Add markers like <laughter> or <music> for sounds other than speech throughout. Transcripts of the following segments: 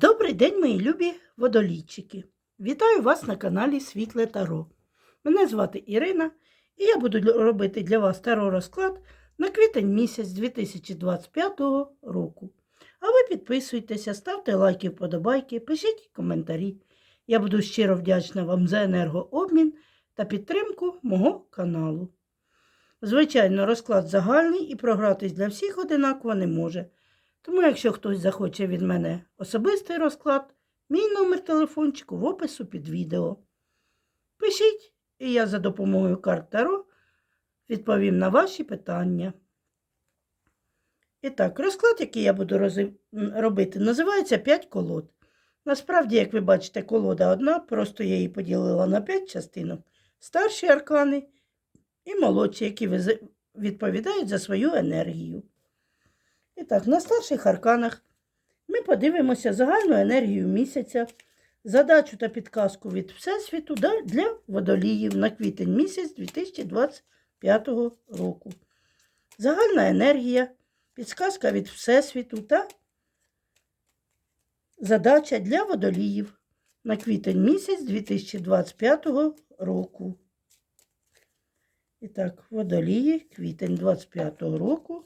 Добрий день, мої любі водолійчики! Вітаю вас на каналі Світле Таро. Мене звати Ірина, і я буду робити для вас таро розклад на квітень місяць 2025 року. А ви підписуйтеся, ставте лайки, вподобайки, пишіть коментарі. Я буду щиро вдячна вам за енергообмін та підтримку мого каналу. Звичайно, розклад загальний і програтись для всіх одинаково не може. Тому, якщо хтось захоче від мене особистий розклад, мій номер телефончику в опису під відео. Пишіть, і я за допомогою карт Таро відповім на ваші питання. І так, розклад, який я буду м, робити, називається 5 колод. Насправді, як ви бачите, колода одна, просто я її поділила на 5 частинок. Старші аркани і молодші, які відповідають за свою енергію. І так, на старших арканах ми подивимося загальну енергію місяця, задачу та підказку від Всесвіту для водоліїв на квітень місяць 2025 року. Загальна енергія, підсказка від Всесвіту та задача для водоліїв на квітень місяць 2025 року. І так, водолії, квітень 25 року.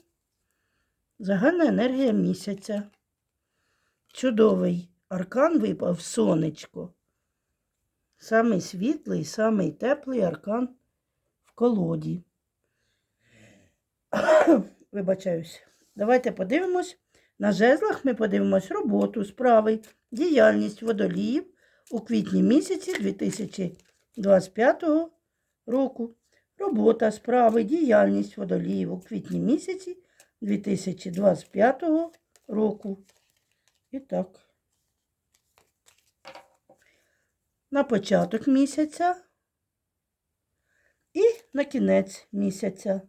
Загальна енергія місяця. Чудовий аркан випав сонечко. Самий світлий, самий теплий аркан в колоді. <coughs> Вибачаюсь. Давайте подивимось. На жезлах ми подивимось роботу, справи, діяльність водоліїв у квітні місяці 2025 року. Робота, справи, діяльність водоліїв у квітні місяці 2025 року. І так. На початок місяця і на кінець місяця.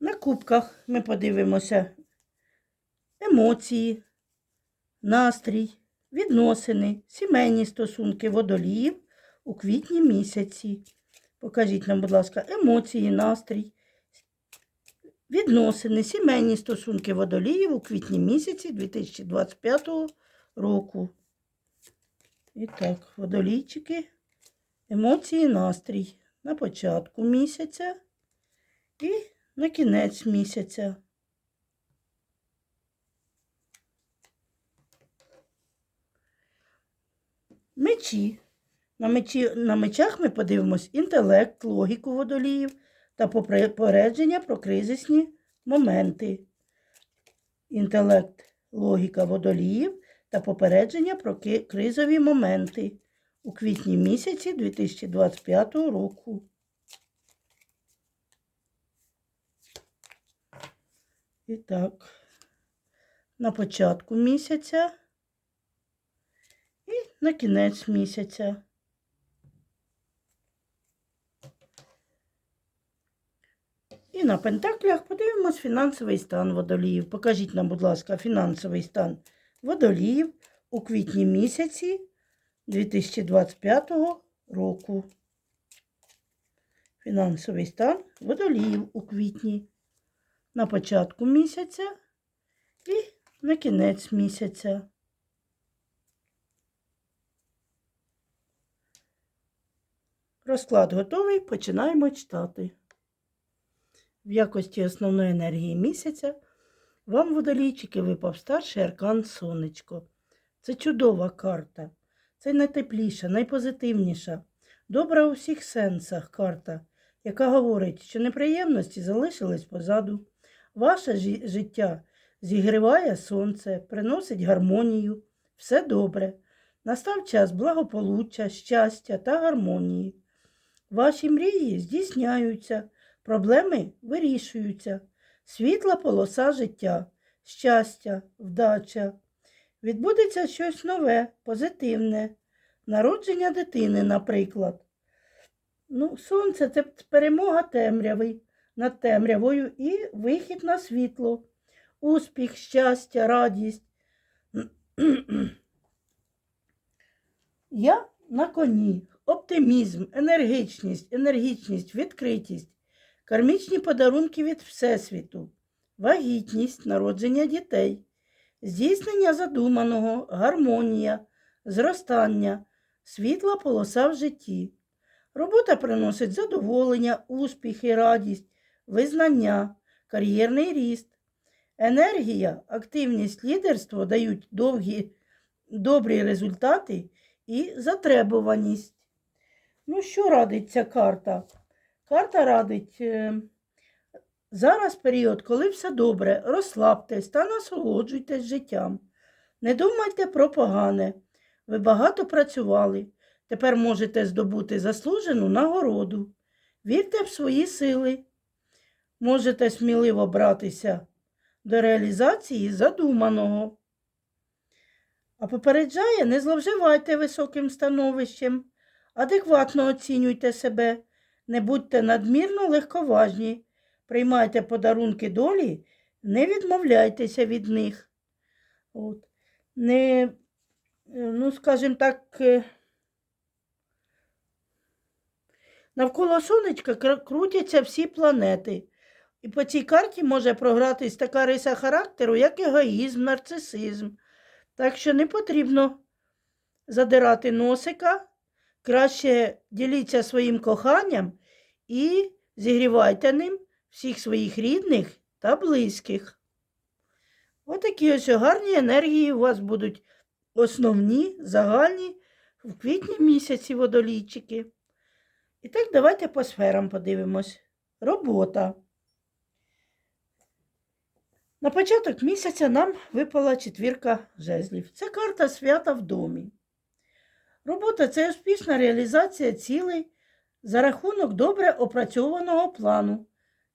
На кубках ми подивимося емоції, настрій, відносини, сімейні стосунки водоліїв у квітні місяці. Покажіть нам, будь ласка, емоції, настрій, відносини, сімейні стосунки водоліїв у квітні місяці 2025 року. І так, водолійчики, емоції, настрій на початку місяця і на кінець місяця. Мечі. На, мечі, на мечах ми подивимось інтелект, логіку водоліїв та попередження про кризисні моменти. Інтелект, логіка водоліїв та попередження про кризові моменти у квітні місяці 2025 року. І так, на початку місяця і на кінець місяця. І на пентаклях подивимось фінансовий стан водоліїв. Покажіть нам, будь ласка, фінансовий стан водоліїв у квітні місяці 2025 року. Фінансовий стан водоліїв у квітні на початку місяця і на кінець місяця. Розклад готовий, починаємо читати. В якості основної енергії місяця вам, водолійчики, випав старший аркан Сонечко. Це чудова карта. Це найтепліша, найпозитивніша, добра у всіх сенсах карта, яка говорить, що неприємності залишились позаду. Ваше життя зігріває сонце, приносить гармонію. Все добре. Настав час благополуччя, щастя та гармонії. Ваші мрії здійсняються, проблеми вирішуються, світла полоса життя, щастя, вдача. Відбудеться щось нове, позитивне, народження дитини, наприклад. Ну, сонце це перемога темряви над темрявою і вихід на світло, успіх, щастя, радість. <clears throat> Я на коні. Оптимізм, енергічність, енергічність, відкритість, кармічні подарунки від Всесвіту, вагітність, народження дітей, здійснення задуманого, гармонія, зростання, світла полоса в житті. Робота приносить задоволення, успіхи, радість, визнання, кар'єрний ріст. Енергія, активність, лідерство дають довгі, добрі результати і затребуваність. Ну, що радить ця карта? Карта радить е, зараз період, коли все добре, розслабтесь та насолоджуйтесь життям. Не думайте про погане. Ви багато працювали. Тепер можете здобути заслужену нагороду. Вірте в свої сили. Можете сміливо братися до реалізації задуманого. А попереджає, не зловживайте високим становищем, адекватно оцінюйте себе, не будьте надмірно легковажні, приймайте подарунки долі, не відмовляйтеся від них. От. Не, е, ну, скажімо так, е, навколо сонечка крутяться всі планети. І по цій карті може програтись така риса характеру, як егоїзм, нарцисизм. Так що не потрібно задирати носика, краще діліться своїм коханням і зігрівайте ним всіх своїх рідних та близьких. Отакі ось гарні енергії у вас будуть основні, загальні в квітні місяці водолійчики. І так давайте по сферам подивимось. Робота. На початок місяця нам випала четвірка жезлів. Це карта свята в домі. Робота це успішна реалізація цілей за рахунок добре опрацьованого плану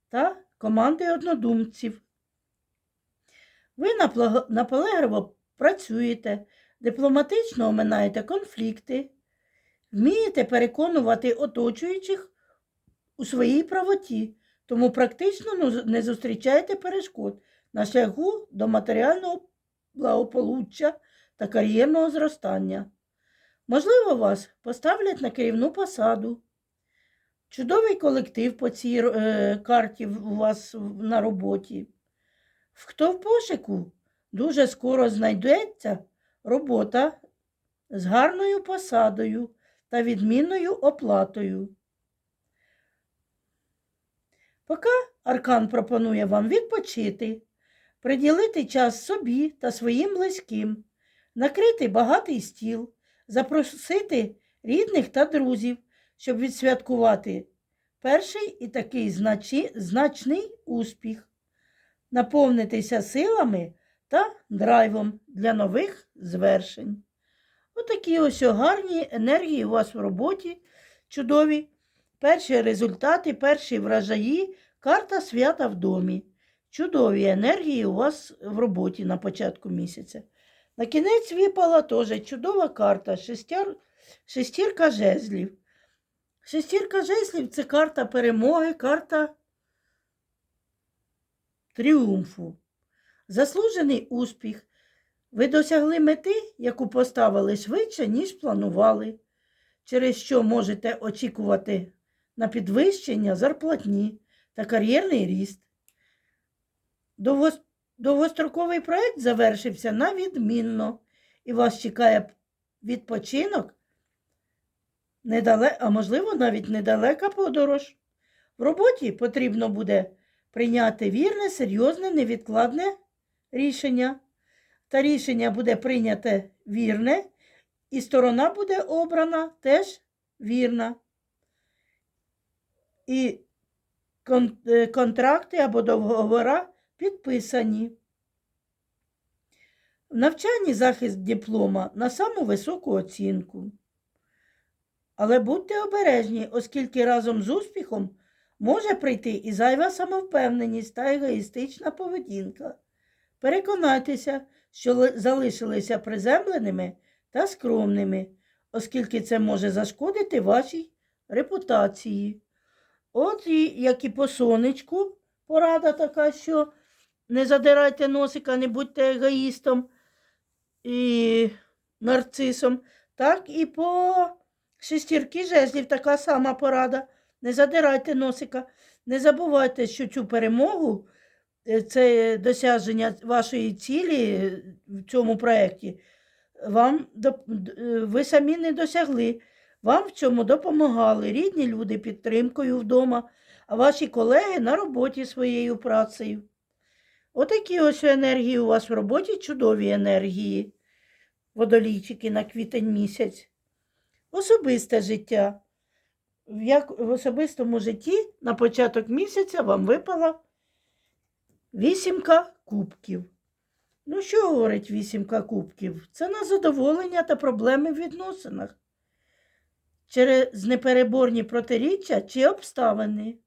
та команди однодумців. Ви наполегливо працюєте, дипломатично оминаєте конфлікти, вмієте переконувати оточуючих у своїй правоті, тому практично не зустрічаєте перешкод на шляху до матеріального благополуччя та кар'єрного зростання. Можливо, вас поставлять на керівну посаду. Чудовий колектив по цій е, карті у вас на роботі. Хто в пошуку, дуже скоро знайдеться робота з гарною посадою та відмінною оплатою. Поки Аркан пропонує вам відпочити, приділити час собі та своїм близьким, накрити багатий стіл, запросити рідних та друзів, щоб відсвяткувати перший і такий значний успіх, наповнитися силами та драйвом для нових звершень. Отакі ось гарні енергії у вас в роботі, чудові. Перші результати, перші врожаї, карта свята в домі. Чудові енергії у вас в роботі на початку місяця. На кінець випала теж чудова карта, шестяр, шестірка жезлів. Шестірка жезлів це карта перемоги, карта тріумфу. Заслужений успіх. Ви досягли мети, яку поставили швидше, ніж планували, через що можете очікувати на підвищення зарплатні та кар'єрний ріст. Довгос- Довгостроковий проект завершився на відмінно, і вас чекає відпочинок, недале... а можливо, навіть недалека подорож. В роботі потрібно буде прийняти вірне, серйозне, невідкладне рішення. Та рішення буде прийняте вірне, і сторона буде обрана теж вірна. І е, контракти або договори підписані. В навчанні захист диплома на саму високу оцінку. Але будьте обережні, оскільки разом з успіхом може прийти і зайва самовпевненість та егоїстична поведінка. Переконайтеся, що залишилися приземленими та скромними, оскільки це може зашкодити вашій репутації. От і як і по сонечку порада така, що не задирайте носика, не будьте егоїстом і нарцисом, так і по шестірки жезлів така сама порада. Не задирайте носика. Не забувайте, що цю перемогу е, це досяження вашої цілі е, в цьому проєкті, вам е, ви самі не досягли. Вам в цьому допомагали рідні люди підтримкою вдома, а ваші колеги на роботі своєю працею. Отакі ось енергії у вас в роботі, чудові енергії, водолійчики на квітень місяць. Особисте життя. Як, в особистому житті на початок місяця вам випала вісімка кубків. Ну, що говорить вісімка кубків? Це на задоволення та проблеми в відносинах. Через непереборні протиріччя чи обставини.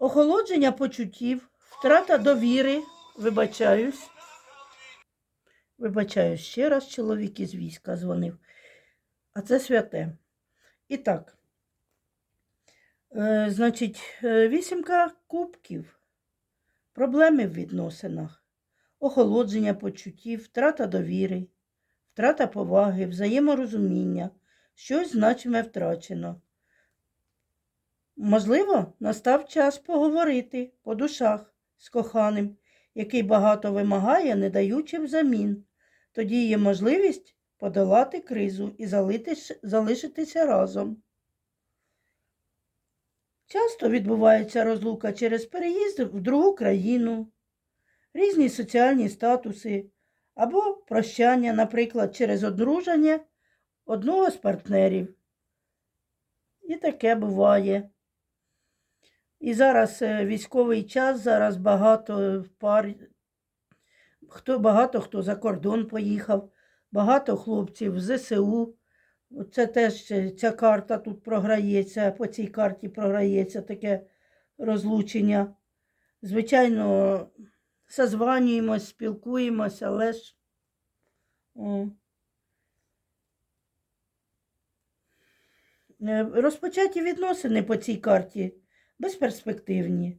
Охолодження почуттів, втрата довіри, вибачаюсь. Вибачаюсь, ще раз чоловік із війська дзвонив. А це святе. І так, е, значить, е, вісімка кубків, проблеми в відносинах, охолодження почуттів, втрата довіри, втрата поваги, взаєморозуміння, щось значиме втрачено. Можливо, настав час поговорити по душах з коханим, який багато вимагає, не даючи взамін. Тоді є можливість подолати кризу і залишитися разом. Часто відбувається розлука через переїзд в другу країну, різні соціальні статуси або прощання, наприклад, через одруження одного з партнерів. І таке буває. І зараз е, військовий час, зараз багато пар, хто, багато хто за кордон поїхав, багато хлопців в ЗСУ. Це теж е, ця карта тут програється, по цій карті програється таке розлучення. Звичайно, созванюємось, спілкуємось, але ж. О. Е, Розпочаті відносини по цій карті безперспективні.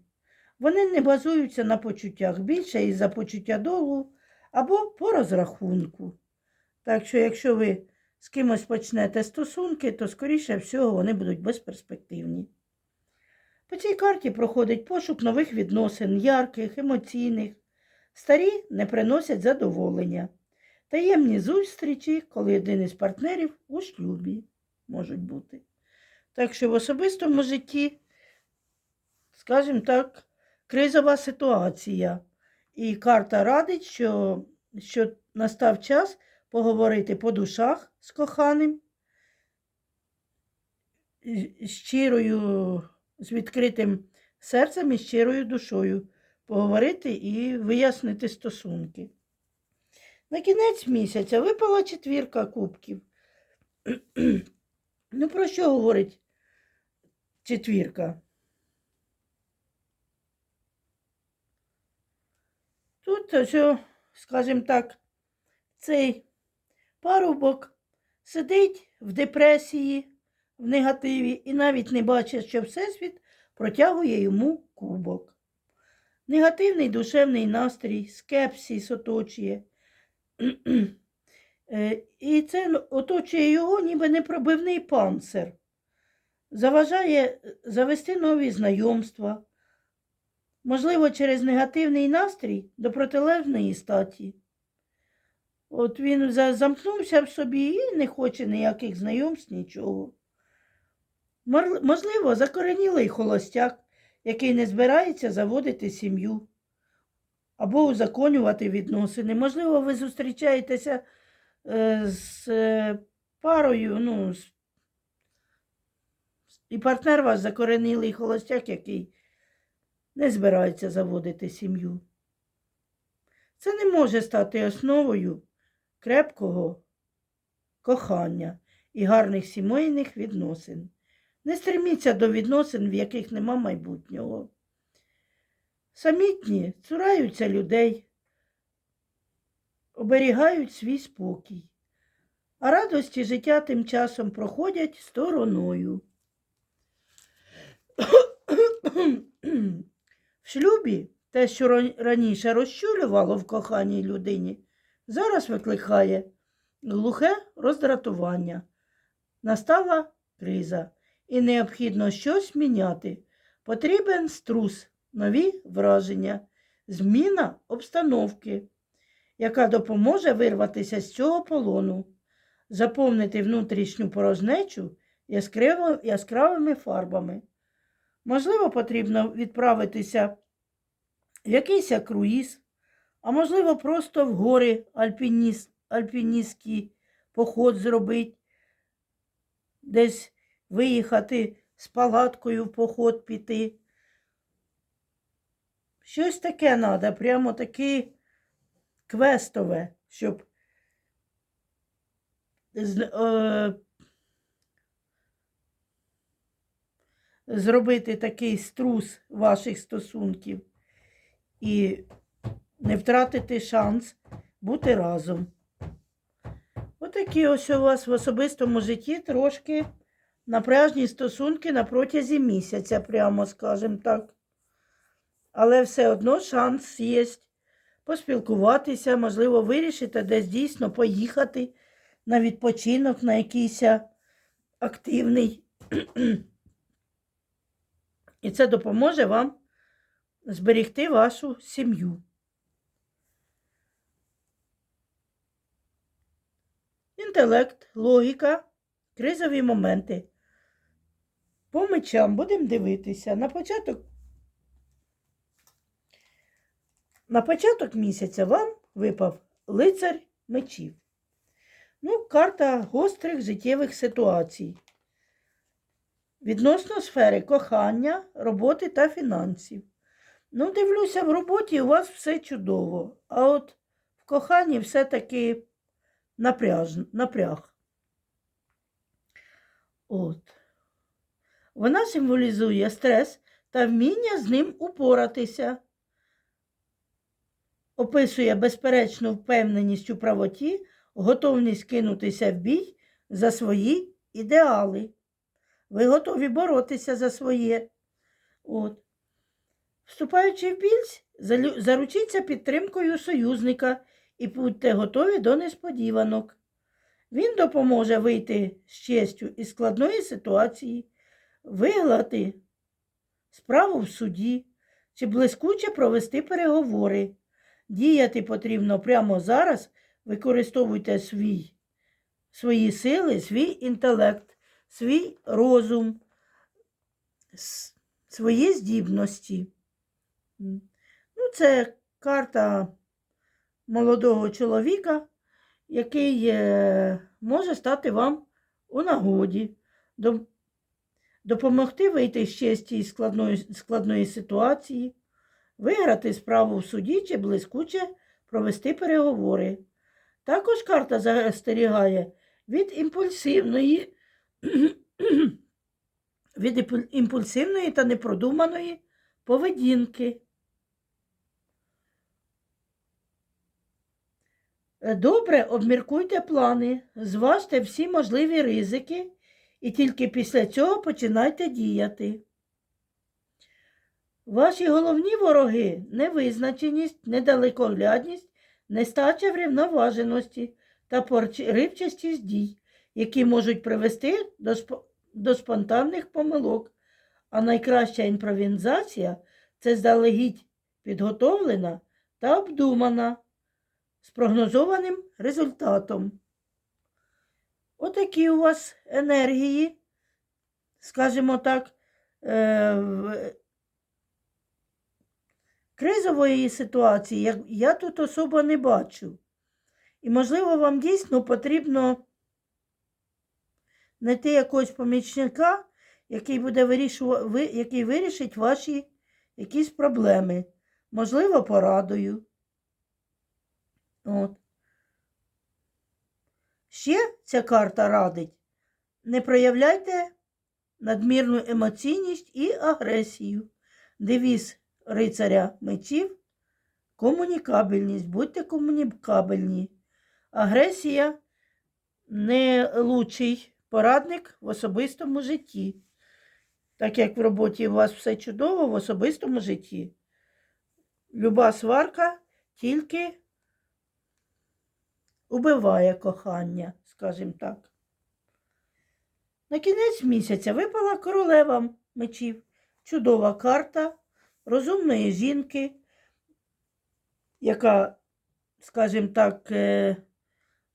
Вони не базуються на почуттях більше із-за почуття долгу або по розрахунку. Так що, якщо ви з кимось почнете стосунки, то, скоріше всього, вони будуть безперспективні. По цій карті проходить пошук нових відносин, ярких, емоційних. Старі не приносять задоволення. Таємні зустрічі, коли один із партнерів у шлюбі можуть бути. Так що в особистому житті, скажімо так, кризова ситуація. І карта радить, що, що настав час поговорити по душах з коханим, щирою, з відкритим серцем і щирою душою, поговорити і вияснити стосунки. На кінець місяця випала четвірка кубків. <clears throat> Ну, про що говорить четвірка? Тут, ось, скажімо так, цей парубок сидить в депресії, в негативі і навіть не бачить, що Всесвіт протягує йому кубок. Негативний душевний настрій, скепсис оточує. <clears throat> Е, І це оточує його ніби непробивний панцир. Заважає завести нові знайомства, можливо, через негативний настрій до протилежної статі. От він замкнувся в собі і не хоче ніяких знайомств, нічого. Можливо, закоренілий холостяк, який не збирається заводити сім'ю або узаконювати відносини. Можливо, ви зустрічаєтеся е, з е, парою, ну, і партнер ваш закоренілий холостяк, який не збирається заводити сім'ю. Це не може стати основою крепкого кохання і гарних сімейних відносин. Не стреміться до відносин, в яких нема майбутнього. Самітні цураються людей, оберігають свій спокій, а радості життя тим часом проходять стороною. Шлюбі те, що раніше розчулювало в коханій людині, зараз викликає глухе роздратування. Настала криза, і необхідно щось міняти. Потрібен струс нові враження, зміна обстановки, яка допоможе вирватися з цього полону, заповнити внутрішню порожнечу яскравими фарбами. Можливо, потрібно відправитися в якийсь круїз, а можливо, просто в гори альпініс- альпіністський поход зробити, десь виїхати з палаткою в поход піти. Щось таке треба, прямо таке квестове, щоб з- е, зробити такий струс ваших стосунків і не втратити шанс бути разом. Отакі ось у вас в особистому житті трошки напряжні стосунки на протязі місяця, прямо скажемо так. Але все одно шанс є поспілкуватися, можливо, вирішити десь дійсно поїхати на відпочинок, на якийсь активний. І це допоможе вам зберегти вашу сім'ю. Інтелект, логіка, кризові моменти. По мечам будемо дивитися. На початок, на початок місяця вам випав лицар мечів. Ну, карта гострих життєвих ситуацій. Відносно сфери кохання, роботи та фінансів. Ну, дивлюся, в роботі у вас все чудово, а от в коханні все-таки напряж, напряг. От. Вона символізує стрес та вміння з ним упоратися. Описує безперечну впевненість у правоті, готовність кинутися в бій за свої ідеали. Ви готові боротися за своє. От. Вступаючи в більш, заручіться підтримкою союзника і будьте готові до несподіванок. Він допоможе вийти з честю із складної ситуації, виграти справу в суді чи блискуче провести переговори. Діяти потрібно прямо зараз, використовуйте свій, свої сили, свій інтелект, свій розум, свої здібності. Ну, це карта молодого чоловіка, який може стати вам у нагоді, допомогти вийти з честі складної, складної ситуації, виграти справу в суді чи блискуче провести переговори. Також карта застерігає від імпульсивної, від імпульсивної та непродуманої поведінки. Добре, обміркуйте плани, зважте всі можливі ризики і тільки після цього починайте діяти. Ваші головні вороги невизначеність, недалекоглядність, нестача врівноваженості та порчривчастість дій, які можуть привести до, до спонтанних помилок. А найкраща імпровізація це здалегідь підготовлена та обдумана з прогнозованим результатом. Отакі у вас енергії, скажімо так, е, кризової ситуації я тут особо не бачу. І, можливо, вам дійсно потрібно знайти якогось помічника, який буде вирішувати, який вирішить ваші якісь проблеми, можливо, порадою. От. Ще ця карта радить. Не проявляйте надмірну емоційність і агресію. Девіз рицаря мечів комунікабельність. Будьте комунікабельні. Агресія не лучший порадник в особистому житті. Так як в роботі у вас все чудово, в особистому житті. Люба сварка тільки убиває кохання, скажімо так. На кінець місяця випала королева мечів. Чудова карта, розумної жінки, яка, скажімо так, е,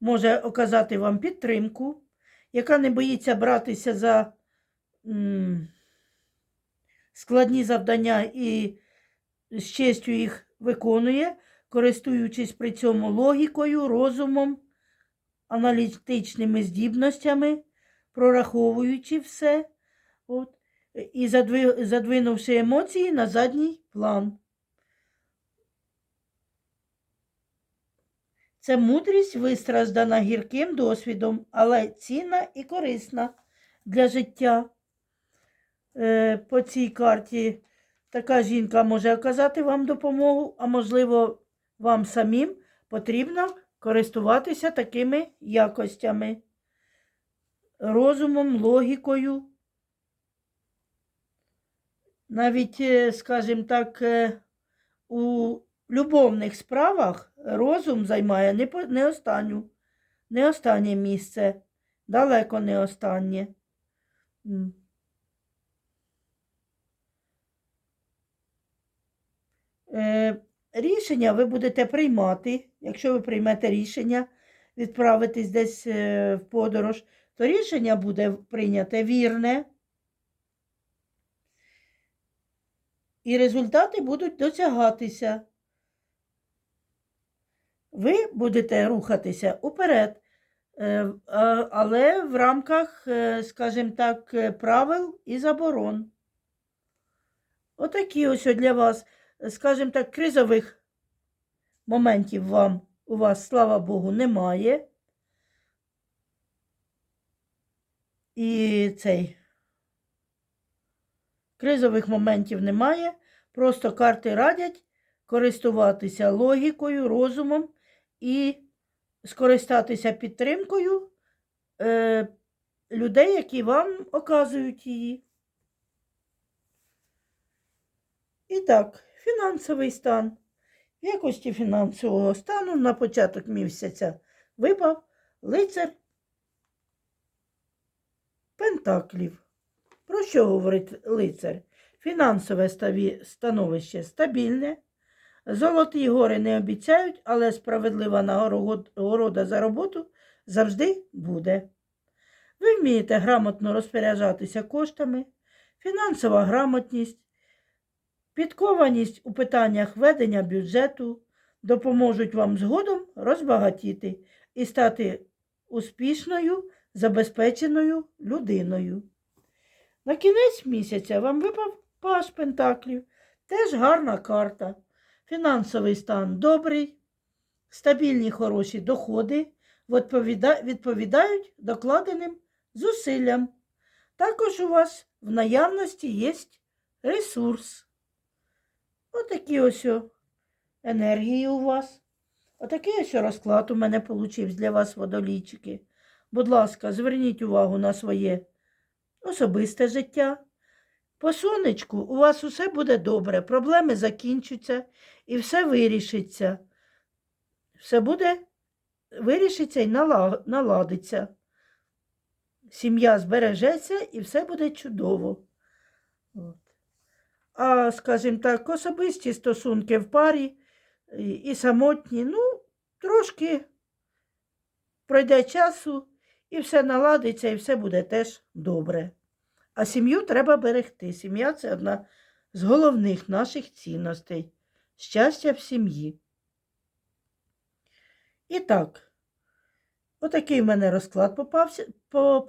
може оказати вам підтримку, яка не боїться братися за складні завдання і з честю їх виконує, користуючись при цьому логікою, розумом, аналітичними здібностями, прораховуючи все. От, і задвинувши емоції на задній план. Це мудрість вистраждана гірким досвідом, але цінна і корисна для життя. Е, по цій карті така жінка може оказати вам допомогу, а можливо, вам самим потрібно користуватися такими якостями, розумом, логікою. Навіть, е, скажімо так, е, у любовних справах розум займає не, не останню, не останнє місце, далеко не останнє. Е, рішення ви будете приймати. Якщо ви приймете рішення відправитись десь е, в подорож, то рішення буде прийняте вірне. І результати будуть досягатися. Ви будете рухатися уперед, е, але в рамках, е, скажімо так, е, правил і заборон. Отакі ось для вас, скажімо так, кризових моментів вам у вас, слава Богу, немає. І цей кризових моментів немає. Просто карти радять користуватися логікою, розумом і скористатися підтримкою е, людей, які вам оказують її. І так, фінансовий стан. В якості фінансового стану на початок місяця випав лицар Пентаклів. Про що говорить лицар? Фінансове становище стабільне. Золоті гори не обіцяють, але справедлива нагорода за роботу завжди буде. Ви вмієте грамотно розпоряджатися коштами, фінансова грамотність, підкованість у питаннях ведення бюджету допоможуть вам згодом розбагатіти і стати успішною, забезпеченою людиною. На кінець місяця вам випав паш пентаклів, теж гарна карта. Фінансовий стан добрий, стабільні хороші доходи відповіда- відповідають докладеним зусиллям. Також у вас в наявності є ресурс. Отакі ось енергії у вас. Отакий ось розклад у мене вийшов для вас, водолійчики. Будь ласка, зверніть увагу на своє особисте життя. По сонечку у вас усе буде добре, проблеми закінчаться і все вирішиться. Все буде вирішиться і наладиться. Сім'я збережеться і все буде чудово. От. А, скажімо так, особисті стосунки в парі і, самотні, ну, трошки пройде часу, і все наладиться, і все буде теж добре. А сім'ю треба берегти. Сім'я це одна з головних наших цінностей. Щастя в сім'ї. І так, отакий в мене розклад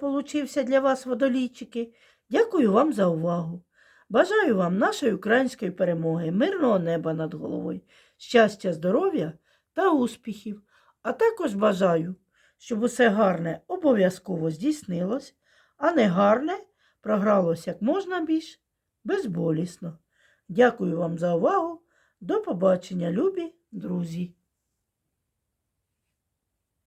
получився для вас, водолійчики. Дякую вам за увагу. Бажаю вам нашої української перемоги, мирного неба над головою, щастя, здоров'я та успіхів. А також бажаю, щоб усе гарне обов'язково здійснилось, а не гарне програлось як можна більш безболісно. Дякую вам за увагу. До побачення, любі друзі!